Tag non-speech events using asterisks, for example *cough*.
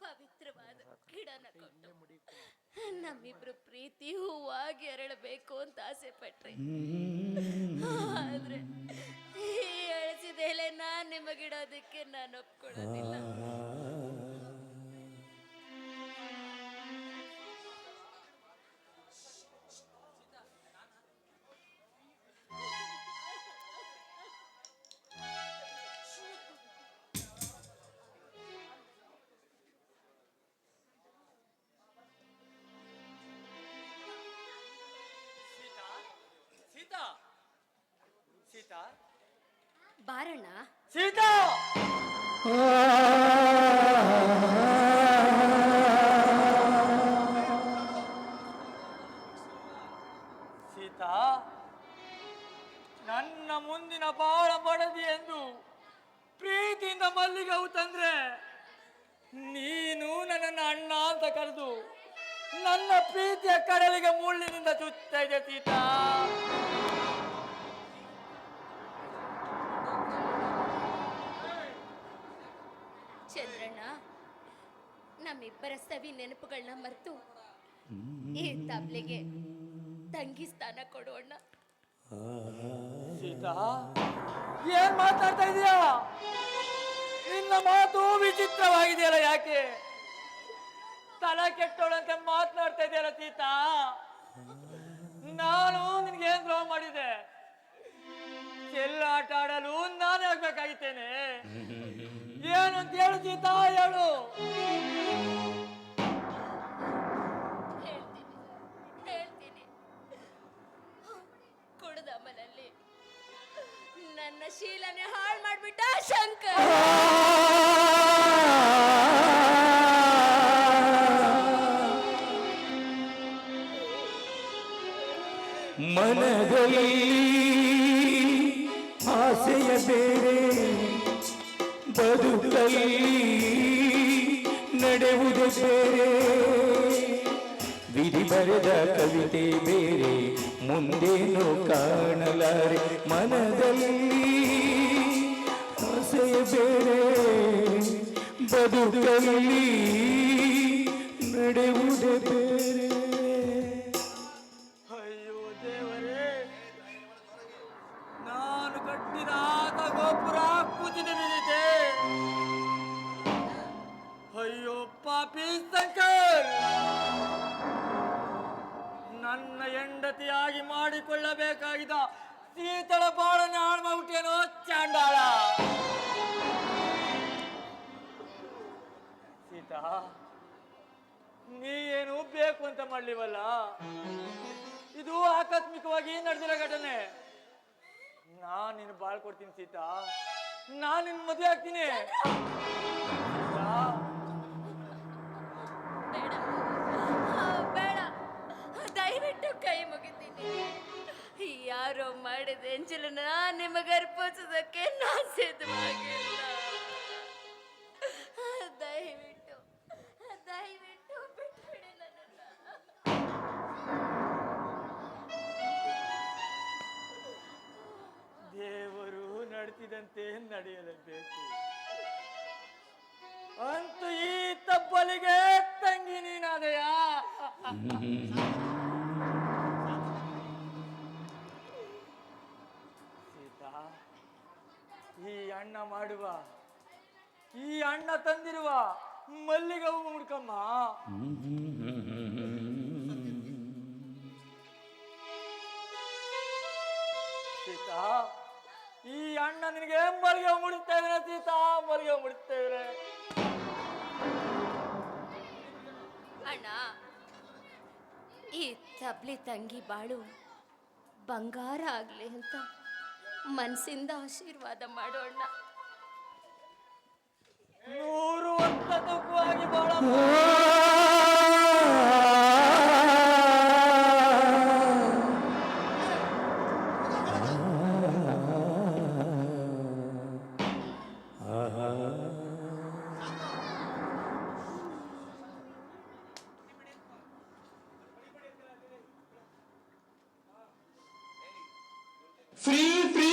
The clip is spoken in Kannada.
ಪವಿತ್ರವಾದ ಗಿಡನ ನಮ್ಮಿಬ್ರು ಪ್ರೀತಿ ಹೂವಾಗಿ ಎರಳಬೇಕು ಅಂತ ಆಸೆ ಪಟ್ರಿ. ಆದ್ರೆ ನಾನ್ ನಿಮಗಿಡೋದಕ್ಕೆ ನಾನು ಒಪ್ಕೊಳ್ಳೋದಿಲ್ಲ. ಬಾರಣ್ಣ? ಸೀತಾ! ಸೀತಾ, ನನ್ನ ಮುಂದಿನ ಬಾಳ ಬಡದಿ ಎಂದು ಪ್ರೀತಿಯಿಂದ ಮಲ್ಲಿಗೆ ಹೂ ತಂದ್ರೆ, ನೀನು ನನ್ನನ್ನು ಅಣ್ಣ ಅಂತ ಕರೆದು ನನ್ನ ಪ್ರೀತಿಯ ಕಡಲಿಗೆ ಮುಳ್ಳಿನಿಂದ ಚುತ್ತಾ ಸೀತಾ. ನಮ್ಮಿಬ್ಬರ ಸವಿ ನೆನಪುಗಳನ್ನ ಮರೆತು ಈ ತಬ್ಲೆಗೆ ತಂಗಿ ಸ್ಥಾನ ಕೊಡೋಣ ಸೀತಾ ಏನ್ ಮಾತಾಡ್ತಾ ಇದೀಯಾ? ನಿನ್ನ ಮಾತು ವಿಚಿತ್ರವಾಗಿದೆಯಲ್ಲ ಯಾಕೆ? ತಲೆ ಕೆಟ್ಟೋಳಂತೆ ಮಾತನಾಡ್ತಾ ಇದೆಯಲ್ಲ ಸೀತಾ? ನಾನು ನಿನ್ಗೆ ಏನ್ ದ್ರೋಹ ಮಾಡಿದೆ? ಚೆಲ್ಲಾಟ ಆಡಲು ನಾನು ಆಗ್ಬೇಕಾಗಿತ್ತೇನೆ. ಏನು ಅಂತ ಹೇಳು ಸೀತಾ ಹೇಳು. ಹೇಳ್ತೀನಿ ಹೇಳ್ತೀನಿ. ಕುಡ್ದ ಅಮಲಲ್ಲಿ ನನ್ನ ಶೀಲನೆ ಹಾಳು ಮಾಡ್ಬಿಟ್ಟ ಶಂಕರ್. ಮನದಲ್ಲಿ ಬದುಕಲ್ಲಿ ನಡೆವುದು ಬೇರೆ. ವಿಧಿ ಬರೆದ ಕವಿತೆ ಬೇರೆ, ಮುಂದೇನು ಕಾಣಲಾರೆ ಮನದಲ್ಲಿ? ಆಸೆಯ ಬೇರೆ, ಬದುಕಲ್ಲಿ ನಡೆಯುವುದು ಬೇರೆ. ಅಯ್ಯೋ ದೇವರೇ, ನಾನು ಕಟ್ಟಿದ ಆತ ಗೋಪುರ ಕುಸಿದು ಬಿದ್ದಿದೆ ಹೆಂಡತಿಯಾಗಿ ಮಾಡಿಕೊಳ್ಳಬೇಕಾಗಿದ್ದ ಸೀತಳ ಬಾಳನ್ನು ಹಾಳು ಮಾಡ್ಬಿಟ್ಟೇನೋ ಚಾಂಡಾಳ. ಸೀತಾ ನೀ ಏನು ಬೇಕು ಅಂತ ಮಾಡ್ಲಿವಲ್ಲ? ಇದು ಆಕಸ್ಮಿಕವಾಗಿ ನಡೆದಿರೋ ಘಟನೆ. ನಾನು ನಿನ್ನ ಬಾಳ್ ಕೊಡ್ತೀನಿ ಸೀತಾ. ನಾನು ನಿನ್ನ ಮದುವೆ ಆಗ್ತೀನಿ. ಮಾಡಿದ ನಾನು ನಿಮಗೆ ಅರ್ಪಿಸೋದಕ್ಕೆ ನಾನು ಸಿದ್ಧವಾಗಿಲ್ಲ. ದಯವಿಟ್ಟು ದಯವಿಟ್ಟು ಬಿಟ್ಬಿಡಿ ನನ್ನನ್ನ. ದೇವರು ನಡೆಸಿದಂತೆ ನಡೆಯಲೇಬೇಕು. ಅಂತೂ ಈ ತಪ್ಪಲಿಗೆ ತಂಗಿ ನೀನಾದೆಯಾ? *laughs* ಈ ಅಣ್ಣ ಮಾಡುವ, ಈ ಅಣ್ಣ ತಂದಿರುವ ಮಲ್ಲಿಗೆ ಹೂ ಮುಡ್ಕಮ್ಮ. ಸೀತಾ, ಈ ಅಣ್ಣ ನಿನಗೆ ಮಲ್ಲಿಗೆ ಹೂ ಮುಡಿಸ್ತಾ ಇದ್ರೆ ಸೀತಾ ಮಲ್ಲಿಗೆ ಹೂ ಮುಡಿಸ್ತಾ ಇದ್ರೆ ಅಣ್ಣ, ಈ ತಬ್ಲಿ ತಂಗಿ ಬಾಳು ಬಂಗಾರ ಆಗ್ಲಿ ಅಂತ. ಮನಸ್ಸಿಂದ ಆಶೀರ್ವಾದ ಮಾಡೋಣ. ನೂರು ಫ್ರೀ free free